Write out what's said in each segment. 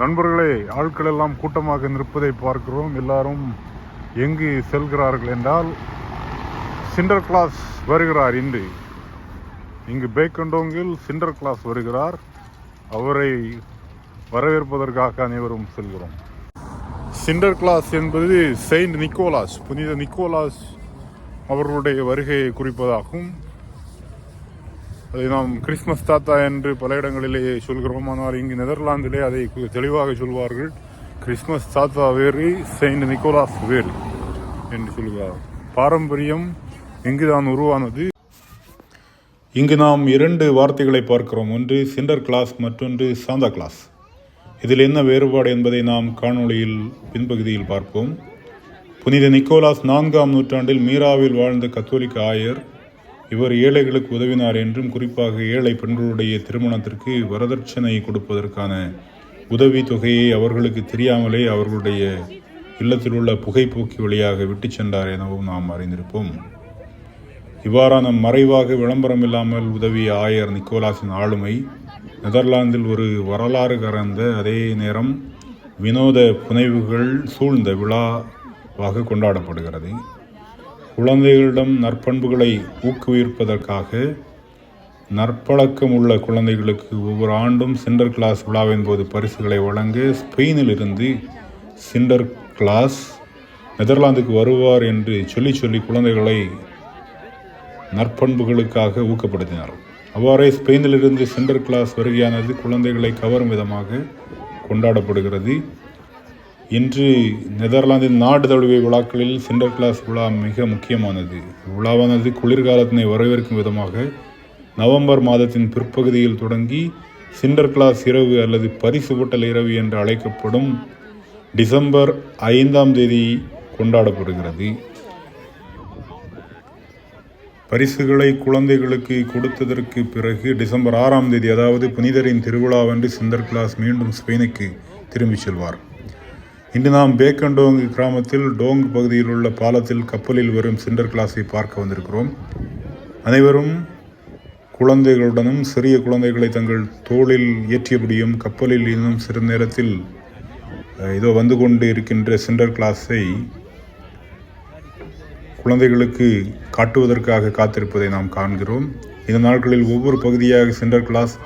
நண்பர்களே ஆட்கள் எல்லாம் கூட்டமாக நிற்பதை பார்க்கிறோம். எல்லாரும் எங்கு செல்கிறார்கள் என்றால் சிண்டர் கிளாஸ் வருகிறார் இன்று. இங்கு பேக்கண்டோங்கில் சிண்டர் கிளாஸ் வருகிறார். அவரை வரவேற்பதற்காக அனைவரும் செல்கிறோம். சிண்டர் கிளாஸ் என்பது செயின்ட் நிக்கோலாஸ் புனித நிக்கோலாஸ் அவர்களுடைய வருகையை குறிப்பதாகும். அதை நாம் கிறிஸ்மஸ் தாத்தா என்று பல இடங்களிலே சொல்கிறோம் ஆனால் இங்கு நெதர்லாந்திலே அதை தெளிவாக சொல்வார்கள். கிறிஸ்மஸ் தாத்தா வேறு செயின்ட் நிக்கோலாஸ் வேறு என்று சொல்கிறார். பாரம்பரியம் இங்குதான் உருவானது? இங்கு நாம் இரண்டு வார்த்தைகளை பார்க்கிறோம். ஒன்று சிண்டர் கிளாஸ் மற்றொன்று சாந்தா கிளாஸ். இதில் என்ன வேறுபாடு என்பதை நாம் காணொளியில் பின்பகுதியில் பார்ப்போம். புனித நிக்கோலாஸ் நான்காம் நூற்றாண்டில் மீராவில் வாழ்ந்த கத்தோலிக்க ஆயர் இவர் ஏழைகளுக்கு உதவினார் என்றும் குறிப்பாக ஏழை பெண்களுடைய திருமணத்திற்கு வரதட்சணை கொடுப்பதற்கான உதவி தொகையை அவர்களுக்கு தெரியாமலே அவர்களுடைய இல்லத்தில் உள்ள புகைப்போக்கி வழியாக விட்டு சென்றார் எனவும் நாம் அறிந்திருப்போம். இவ்வாறான மறைவாக விளம்பரம் இல்லாமல் உதவிய ஆயர் நிக்கோலாஸின் ஆளுமை நெதர்லாந்தில் ஒரு வரலாறு கறந்த அதே நேரம் வினோத புனைவுகள் சூழ்ந்த விழாவாக கொண்டாடப்படுகிறது. குழந்தைகளிடம் நற்பண்புகளை ஊக்குவிப்பதற்காக நற்பழக்கம் உள்ள குழந்தைகளுக்கு ஒவ்வொரு ஆண்டும் சிண்டர் கிளாஸ் விழாவின் போது பரிசுகளை வழங்க ஸ்பெயினிலிருந்து சிண்டர் கிளாஸ் நெதர்லாந்துக்கு வருவார் என்று சொல்லி சொல்லி குழந்தைகளை நற்பண்புகளுக்காக ஊக்கப்படுத்தினார். அவ்வாறே ஸ்பெயினிலிருந்து சென்டர் கிளாஸ் வருகையானது குழந்தைகளை கவரும் விதமாக கொண்டாடப்படுகிறது. இன்று நெதர்லாந்தின் நாடு தழுவிய விழாக்களில் சென்டர் கிளாஸ் விழா மிக முக்கியமானது. விழாவானது குளிர்காலத்தினை வரவேற்கும் விதமாக நவம்பர் மாதத்தின் பிற்பகுதியில் தொடங்கி சிண்டர் கிளாஸ் இரவு அல்லது பரிசு பொட்டல் இரவு என்று அழைக்கப்படும் டிசம்பர் ஐந்தாம் தேதி கொண்டாடப்படுகிறது. பரிசுகளை குழந்தைகளுக்கு கொடுத்ததற்கு பிறகு டிசம்பர் ஆறாம் தேதி அதாவது புனிதரின் திருவிழாவன்று சிந்தர் கிளாஸ் மீண்டும் ஸ்பெயினுக்கு திரும்பிச் செல்வார். இன்று நாம் பேக்கண்டோங் கிராமத்தில் டோங் பகுதியில் உள்ள பாலத்தில் கப்பலில் வரும் சிண்டர் கிளாஸை பார்க்க வந்திருக்கிறோம். அனைவரும் குழந்தைகளுடனும் சிறிய குழந்தைகளை தங்கள் தோளில் ஏற்றியபடியும் கப்பலில் இன்னும் சிறு நேரத்தில் இதோ வந்து கொண்டு இருக்கின்ற சிண்டர் கிளாஸை குழந்தைகளுக்கு காட்டுவதற்காக காத்திருப்பதை நாம் காண்கிறோம். இந்த நாட்களில் ஒவ்வொரு பகுதியாக சென்டர் கிளாஸ்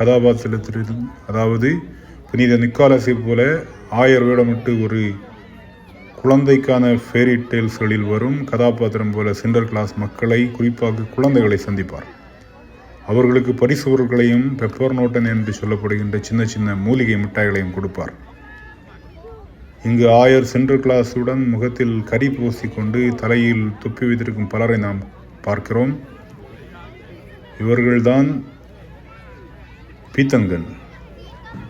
கதாபாத்திரத்திலும் அதாவது புனித நிக்காலசை போல ஆயர் வேடமிட்டு ஒரு குழந்தைக்கான ஃபேரி டேல்ஸ்களில் வரும் கதாபாத்திரம் போல சென்டர் கிளாஸ் மக்களை குறிப்பாக குழந்தைகளை சந்திப்பார். அவர்களுக்கு பரிசு பொருட்களையும் பெப்பர் நோட்டன் என்று சொல்லப்படுகின்ற சின்ன சின்ன மூலிகை மிட்டாய்களையும் கொடுப்பார். இங்கு ஆயர் சென்டர் கிளாஸுடன் முகத்தில் கரி பூசிக்கொண்டு தலையில் துப்பி வைத்திருக்கும் பலரை நாம் பார்க்கிறோம். இவர்கள்தான் பீத்தன்கள்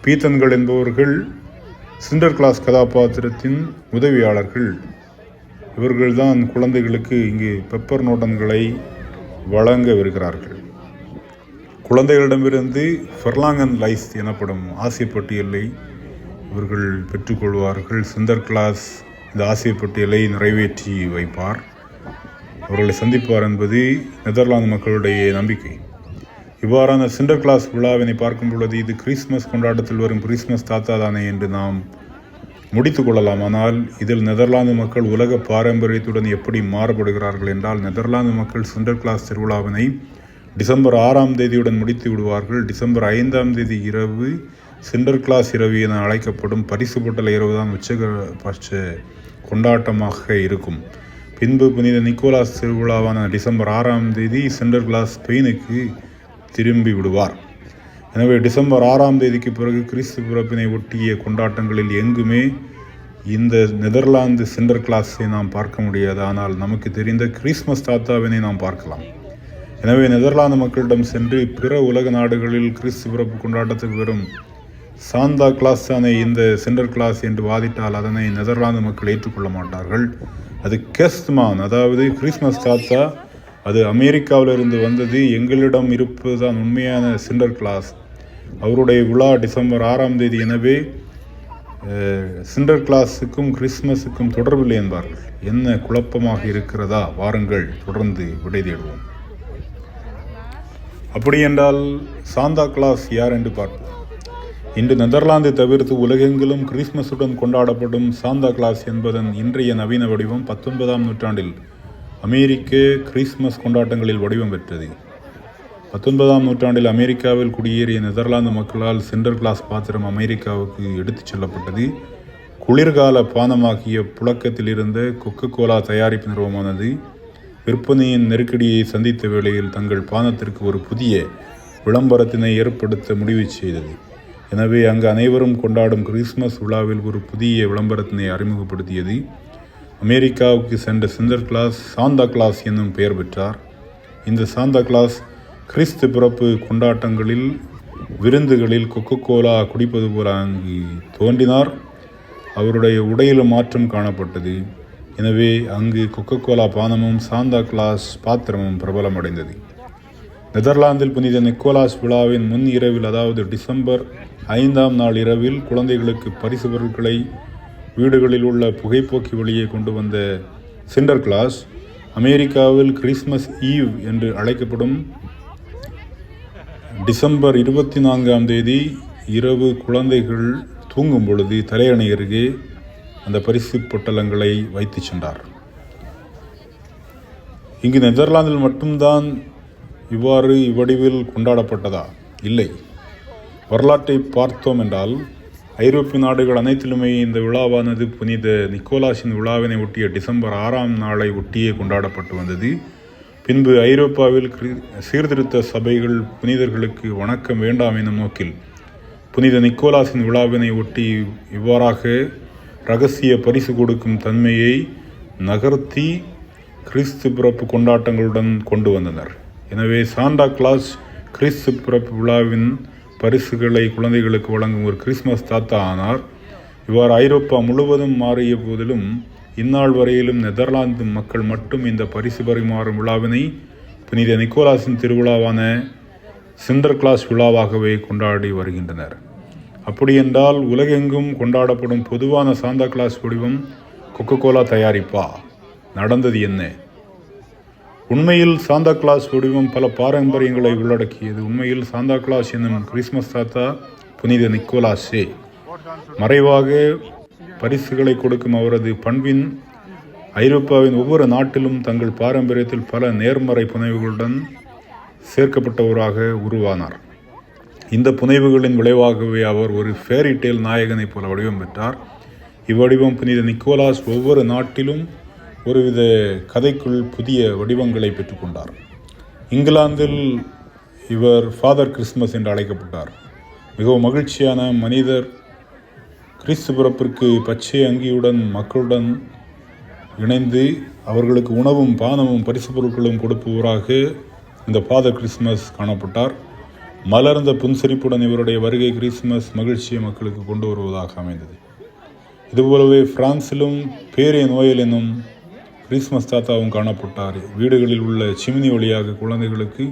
பீத்தன்கள் என்பவர்கள் சிண்டர் கிளாஸ் கதாபாத்திரத்தின் உதவியாளர்கள். இவர்கள்தான் குழந்தைகளுக்கு இங்கு பெப்பர் நோட்டன்களை வழங்கவிருக்கிறார்கள் குழந்தைகளிடமிருந்து ஃபெர்லாங்கன் லைஸ் எனப்படும் ஆசிய பட்டியலை இவர்கள் பெற்றுக்கொள்வார்கள் சிந்தர் கிளாஸ் இந்த ஆசிய பட்டியலை நிறைவேற்றி வைப்பார். அவர்களை சந்திப்பார் என்பது நெதர்லாந்து மக்களுடைய நம்பிக்கை. இவ்வாறான சிண்டர் கிளாஸ் விழாவினை பார்க்கும் பொழுது இது கிறிஸ்மஸ் கொண்டாட்டத்தில் வரும் கிறிஸ்மஸ் தாத்தா தானே என்று நாம் முடித்து கொள்ளலாம். ஆனால் இதில் நெதர்லாந்து மக்கள் உலக பாரம்பரியத்துடன் எப்படி மாறுபடுகிறார்கள் என்றால் நெதர்லாந்து மக்கள் சிண்டர் கிளாஸ் திருவிழாவினை டிசம்பர் ஆறாம் தேதியுடன் முடித்து விடுவார்கள். டிசம்பர் ஐந்தாம் தேதி இரவு சிண்டர் கிளாஸ் இரவு என அழைக்கப்படும் பரிசு பொட்டல இரவு தான் உச்சபட்ச கொண்டாட்டமாக இருக்கும். பின்பு புனித நிக்கோலாஸ் திருவிழாவான டிசம்பர் ஆறாம் தேதி சென்டர் கிளாஸ் ஸ்பெயினுக்கு திரும்பி விடுவார் எனவே டிசம்பர் ஆறாம் தேதிக்கு பிறகு கிறிஸ்து பிறப்பினை ஒட்டிய கொண்டாட்டங்களில் எங்குமே இந்த நெதர்லாந்து சென்டர் கிளாஸை நாம் பார்க்க முடியாது. ஆனால் நமக்கு தெரிந்த கிறிஸ்மஸ் தாத்தாவினை நாம் பார்க்கலாம். எனவே நெதர்லாந்து மக்களிடம் சென்று பிற உலக நாடுகளில் கிறிஸ்து பிறப்பு கொண்டாட்டத்துக்கு வரும் சாந்தா கிளாஸ் தானே இந்த சென்டர் கிளாஸ் என்று வாதிட்டால் அதனை நெதர்லாந்து மக்கள் ஏற்றுக்கொள்ள மாட்டார்கள். அது கெஸ்ட்மான் அதாவது கிறிஸ்மஸ் தாத்தா அது அமெரிக்காவிலிருந்து வந்தது எங்களிடம் இருப்பதுதான் உண்மையான சிண்டர் கிளாஸ். அவருடைய விழா டிசம்பர் ஆறாம் தேதி. எனவே சிண்டர் கிளாஸுக்கும் கிறிஸ்மஸுக்கும் தொடர்பில்லை என்பார்கள். என்ன குழப்பமாக இருக்கிறதா? வாருங்கள் தொடர்ந்து விடை தேடுவோம். அப்படியென்றால் சாந்தா கிளாஸ் யார் என்று பார்ப்போம். இன்று நெதர்லாந்தை தவிர்த்து உலகெங்கிலும் கிறிஸ்மஸுடன் கொண்டாடப்படும் சாந்தா கிளாஸ் என்பதன் இன்றைய நவீன வடிவம் பத்தொன்பதாம் நூற்றாண்டில் அமெரிக்க கிறிஸ்மஸ் கொண்டாட்டங்களில் வடிவம் பெற்றது. பத்தொன்பதாம் நூற்றாண்டில் அமெரிக்காவில் குடியேறிய நெதர்லாந்து மக்களால் சென்டர் கிளாஸ் பாத்திரம் அமெரிக்காவுக்கு எடுத்துச் செல்லப்பட்டது. குளிர்கால பானமாகிய புழக்கத்தில் இருந்த கொக்கோ கோலா தயாரிப்பு நிறுவனமானது விற்பனையின் நெருக்கடியை சந்தித்த வேளையில் தங்கள் பானத்திற்கு ஒரு புதிய விளம்பரத்தினை ஏற்படுத்த முடிவு செய்தது. எனவே அங்கு அனைவரும் கொண்டாடும் கிறிஸ்மஸ் விழாவில் ஒரு புதிய விளம்பரத்தினை அறிமுகப்படுத்தியது. அமெரிக்காவுக்கு சென்ற சிந்தர் கிளாஸ் சாந்தா கிளாஸ் என்னும் பெயர் பெற்றார். இந்த சாந்தா கிளாஸ் கிறிஸ்து பிறப்பு கொண்டாட்டங்களில் விருந்துகளில் கொக்கோ கோலா குடிப்பது போல அங்கு தோன்றினார். அவருடைய உடையிலும் மாற்றம் காணப்பட்டது. எனவே அங்கு கொக்கோ கோலா பானமும் சாந்தா கிளாஸ் பாத்திரமும் பிரபலமடைந்தது நெதர்லாந்தில் புனித நிக்கோலாஸ் விழாவின் முன் இரவில் அதாவது டிசம்பர் ஐந்தாம் நாள் இரவில் குழந்தைகளுக்கு பரிசு பொருட்களை வீடுகளில் உள்ள புகைப்போக்கி வழியை கொண்டு வந்த சிண்டர் கிளாஸ் அமெரிக்காவில் கிறிஸ்மஸ் ஈவ் என்று அழைக்கப்படும் டிசம்பர் இருபத்தி நான்காம் தேதி இரவு குழந்தைகள் தூங்கும் பொழுது தலையணை அருகே அந்த பரிசு பொட்டலங்களை வைத்து சென்றார். இங்கு நெதர்லாந்தில் மட்டும்தான் இவ்வாறு இவ்வடிவில் கொண்டாடப்பட்டதா? இல்லை. வரலாற்றை பார்த்தோம் என்றால் ஐரோப்பிய நாடுகள் அனைத்திலுமே இந்த விழாவானது புனித நிக்கோலாஸின் விழாவினை ஒட்டிய டிசம்பர் ஆறாம் நாளை ஒட்டியே கொண்டாடப்பட்டு வந்தது. பின்பு ஐரோப்பாவில் சீர்திருத்த சபைகள் புனிதர்களுக்கு வணக்கம் வேண்டாம் எனும் நோக்கில் புனித நிக்கோலாஸின் விழாவினை ஒட்டி இவ்வாறாக ரகசிய பரிசு கொடுக்கும் தன்மையை நகர்த்தி கிறிஸ்து பிறப்பு கொண்டாட்டங்களுடன் கொண்டு வந்தனர். எனவே சாண்டா கிளாஸ் கிறிஸ்து பிறப்பு விழாவின் பரிசுகளை குழந்தைகளுக்கு வழங்கும் ஒரு கிறிஸ்மஸ் தாத்தா ஆனார். இவ்வாறு ஐரோப்பா முழுவதும் மாறிய போதிலும் இந்நாள் வரையிலும் நெதர்லாந்து மக்கள் மட்டும் இந்த பரிசு பரிமாறும் விழாவினை புனித நிக்கோலாஸின் திருவிழாவான சிண்டர் கிளாஸ் விழாவாகவே கொண்டாடி வருகின்றனர். அப்படியென்றால் உலகெங்கும் கொண்டாடப்படும் பொதுவான சாந்தா கிளாஸ் வடிவம் கொக்கோ கோலா தயாரிப்பா. நடந்தது என்ன? உண்மையில் சாந்தா கிளாஸ் வடிவம் பல பாரம்பரியங்களை உள்ளடக்கியது. உண்மையில் சாந்தா கிளாஸ் என்னும் கிறிஸ்மஸ் தாத்தா புனித நிக்கோலாஸே. மறைவாக பரிசுகளை கொடுக்கும் அவரது பண்பின் ஐரோப்பாவின் ஒவ்வொரு நாட்டிலும் தங்கள் பாரம்பரியத்தில் பல நேர்மறை புனைவுகளுடன் சேர்க்கப்பட்டவராக உருவானார். இந்த புனைவுகளின் விளைவாகவே அவர் ஒரு ஃபேரி டேல் நாயகனைப் போல வடிவம் பெற்றார். இவ்வடிவம் புனித நிக்கோலாஸ் ஒவ்வொரு நாட்டிலும் ஒருவித கதைக்குள் புதிய வடிவங்களை பெற்றுக்கொண்டார். இங்கிலாந்தில் இவர் ஃபாதர் கிறிஸ்மஸ் என்று அழைக்கப்பட்டார். மிகவும் மகிழ்ச்சியான மனிதர் கிறிஸ்து பிறப்பிற்கு பச்சை அங்கியுடன் மக்களுடன் இணைந்து அவர்களுக்கு உணவும் பானமும் பரிசு பொருட்களும் கொடுப்பவராக இந்த ஃபாதர் கிறிஸ்மஸ் காணப்பட்டார். மலர்ந்த புன்சிரிப்புடன் இவருடைய வருகை கிறிஸ்துமஸ் மகிழ்ச்சியை மக்களுக்கு கொண்டு வருவதாக அமைந்தது. இதுபோலவே பிரான்சிலும் பேரிய நோயல் என்னும் கிறிஸ்மஸ் தாத்தாவும் காணப்பட்டார். வீடுகளில் உள்ள சிமினி வழியாக குழந்தைகளுக்கு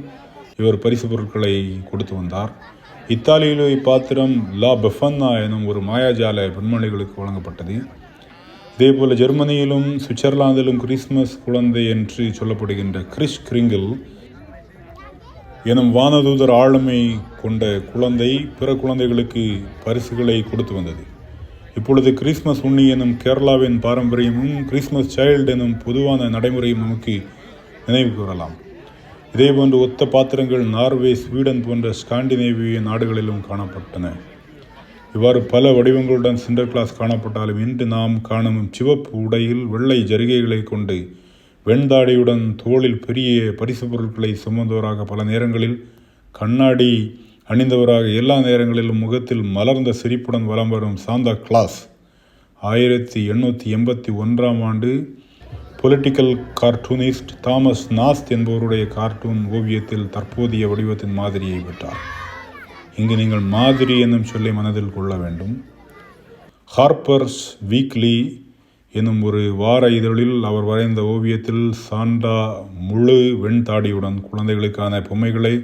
இவர் பரிசு பொருட்களை கொடுத்து வந்தார். இத்தாலியிலே இப்பாத்திரம் லா பெஃபன்னா எனும் ஒரு மாயாஜால பெண்மணிகளுக்கு வழங்கப்பட்டது. இதேபோல் ஜெர்மனியிலும் சுவிட்சர்லாந்திலும் கிறிஸ்மஸ் குழந்தை என்று சொல்லப்படுகின்ற கிறிஸ் கிரிங்கில் எனும் வானதூதர் ஆளுமை கொண்ட குழந்தை பிற குழந்தைகளுக்கு பரிசுகளை கொடுத்து வந்தது. இப்பொழுது கிறிஸ்மஸ் உண்ணி எனும் கேரளாவின் பாரம்பரியமும் கிறிஸ்மஸ் சைல்டு எனும் பொதுவான நடைமுறையும் நமக்கு நினைவு கூறலாம். இதேபோன்று ஒத்த பாத்திரங்கள் நார்வே ஸ்வீடன் போன்ற ஸ்காண்டினேவிய நாடுகளிலும் காணப்பட்டன. இவ்வாறு பல வடிவங்களுடன் சிண்டர் கிளாஸ் காணப்பட்டாலும் இன்று நாம் காணும் சிவப்பு உடையில் வெள்ளை ஜரிகைகளை கொண்டு வெண்தாடியுடன் தோளில் பெரிய பரிசு பொருட்களை சுமந்தோராக பல நேரங்களில் கண்ணாடி அணிந்தவராக எல்லா நேரங்களிலும் முகத்தில் மலர்ந்த சிரிப்புடன் வலம் வரும் சாந்தா கிளாஸ். ஆயிரத்தி எண்ணூற்றி எண்பத்தி ஒன்றாம் ஆண்டு பொலிட்டிக்கல் கார்ட்டூனிஸ்ட் தாமஸ் நாஸ்த் என்பவருடைய கார்ட்டூன் ஓவியத்தில் தற்போதைய வடிவத்தின் மாதிரியை பெற்றார். இங்கு நீங்கள் மாதிரி என்னும் சொல்லை மனதில் கொள்ள வேண்டும். ஹார்ப்பர்ஸ் வீக்லி என்னும் ஒரு வார இதழில் அவர் வரைந்த ஓவியத்தில் சாண்டா முழு வெண்தாடியுடன் குழந்தைகளுக்கான பொம்மைகளை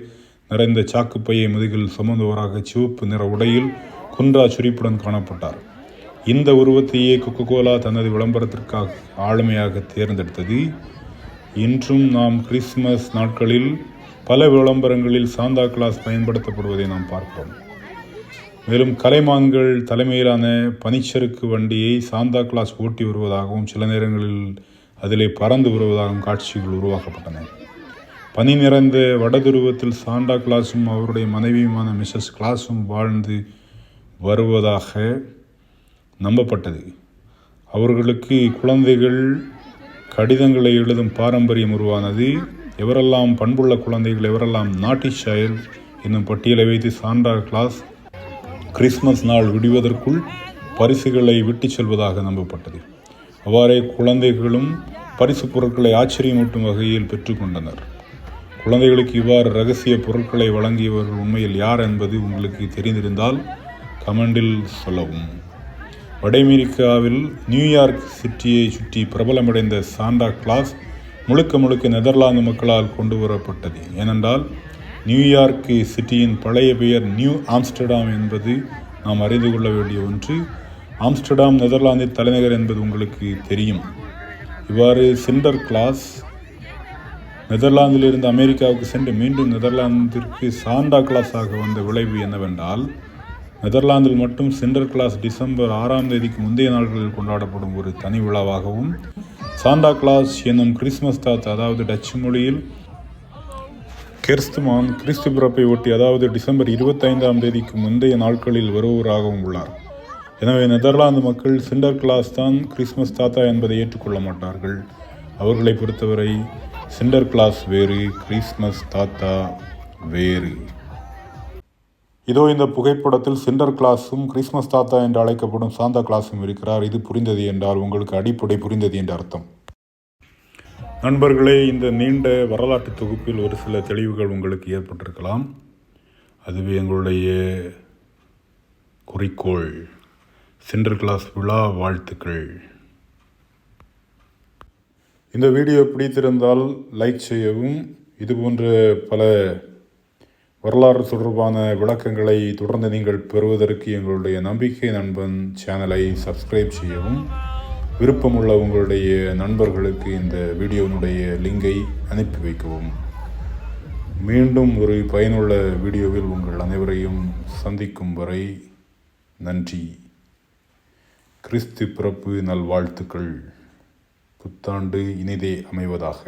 நிறைந்த சாக்குப்பையை முதுகில் சுமந்தவராக சிவப்பு நிற உடையில் குன்றா சுரிப்புடன் காணப்பட்டார். இந்த உருவத்தையே கொக்கோ கோலா தனது விளம்பரத்திற்காக ஆளுமையாக தேர்ந்தெடுத்தது. இன்றும் நாம் கிறிஸ்மஸ் நாட்களில் பல விளம்பரங்களில் சாந்தா கிளாஸ் பயன்படுத்தப்படுவதை நாம் பார்க்கிறோம். மேலும் கலைமான்கள் தலைமையிலான பனிச்சறுக்கு வண்டியை சாந்தா கிளாஸ் ஓட்டி வருவதாகவும் சில நேரங்களில் அதிலே பறந்து வருவதாகவும் காட்சிகள் உருவாக்கப்பட்டன. பனி நிறைந்த வடதுருவத்தில் சாண்டா கிளாஸும் அவருடைய மனைவியுமான மிஸ்ஸஸ் கிளாஸும் வாழ்ந்து வருவதாக நம்பப்பட்டது. அவர்களுக்கு குழந்தைகள் கடிதங்களை எழுதும் பாரம்பரியம் உருவானது. எவரெல்லாம் பண்புள்ள குழந்தைகள் எவரெல்லாம் நாட்டி சைல்ட் என்னும் பட்டியலை வைத்து சாண்டா கிளாஸ் கிறிஸ்மஸ் நாள் விடுவதற்குள் பரிசுகளை விட்டுச் செல்வதாக நம்பப்பட்டது. அவ்வாறே குழந்தைகளும் பரிசு பொருட்களை ஆச்சரியமூட்டும் வகையில் பெற்றுக்கொண்டனர் குழந்தைகளுக்கு இவ்வாறு ரகசிய பொருட்களை வழங்கியவர்கள் உண்மையில் யார் என்பது உங்களுக்கு தெரிந்திருந்தால் கமெண்டில் சொல்லவும். வட அமெரிக்காவில் நியூயார்க் சிட்டியை சுற்றி பிரபலமடைந்த சாண்டா கிளாஸ் முழுக்க முழுக்க நெதர்லாந்து மக்களால் கொண்டு வரப்பட்டது. ஏனென்றால் நியூயார்க் சிட்டியின் பழைய பெயர் நியூ ஆம்ஸ்டர்டாம் என்பது நாம் அறிந்து கொள்ள வேண்டிய ஒன்று. ஆம்ஸ்டர்டாம் நெதர்லாந்தின் தலைநகர் என்பது உங்களுக்கு தெரியும். இவ்வாறு சிண்டர் கிளாஸ் நெதர்லாந்திலிருந்து அமெரிக்காவுக்கு சென்று மீண்டும் நெதர்லாந்திற்கு சாண்டா கிளாஸாக வந்த விளைவு என்னவென்றால் நெதர்லாந்தில் மட்டும் சென்டர் கிளாஸ் டிசம்பர் ஆறாம் தேதிக்கு முந்தைய நாட்களில் கொண்டாடப்படும் ஒரு தனி விழாவாகவும் சாண்டா கிளாஸ் என்னும் கிறிஸ்மஸ் தாத்தா அதாவது டச்சு மொழியில் கெர்ஸ்துமான் கிறிஸ்து பிறப்பை ஒட்டி அதாவது டிசம்பர் இருபத்தைந்தாம் தேதிக்கு முந்தைய நாட்களில் வருவோராகவும் உள்ளார். எனவே நெதர்லாந்து மக்கள் சிண்டர் கிளாஸ் தான் கிறிஸ்மஸ் தாத்தா என்பதை ஏற்றுக்கொள்ள மாட்டார்கள். அவர்களை பொறுத்தவரை சிண்டர் கிளாஸ் வேறு கிறிஸ்மஸ் தாத்தா வேறு இதோ இந்த புகைப்படத்தில் சிண்டர் கிளாஸும் கிறிஸ்மஸ் தாத்தா என்று அழைக்கப்படும் சாந்தா கிளாஸும் இருக்கிறார். இது புரிந்தது என்றால் உங்களுக்கு அடிப்படை புரிந்தது என்று அர்த்தம். நண்பர்களே இந்த நீண்ட வரலாற்று தொகுப்பில் ஒரு சில தெளிவுகள் உங்களுக்கு ஏற்பட்டிருக்கலாம். அதுவே எங்களுடைய குறிக்கோள். சிண்டர் கிளாஸ் விழா வாழ்த்துக்கள். இந்த வீடியோ பிடித்திருந்தால் லைக் செய்யவும். இது போன்ற பல வரலாறு தொடர்பான விளக்கங்களை தொடர்ந்து நீங்கள் பெறுவதற்கு எங்களுடைய நம்பிக்கை நண்பன் சேனலை சப்ஸ்கிரைப் செய்யவும். விருப்பமுள்ள உங்களுடைய நண்பர்களுக்கு இந்த வீடியோனுடைய லிங்கை அனுப்பி வைக்கவும். மீண்டும் ஒரு பயனுள்ள வீடியோவில் உங்கள் அனைவரையும் சந்திக்கும் வரை நன்றி. கிறிஸ்து பிறப்பு நல்வாழ்த்துக்கள். புத்தாண்டு இனிதே அமைவதாக.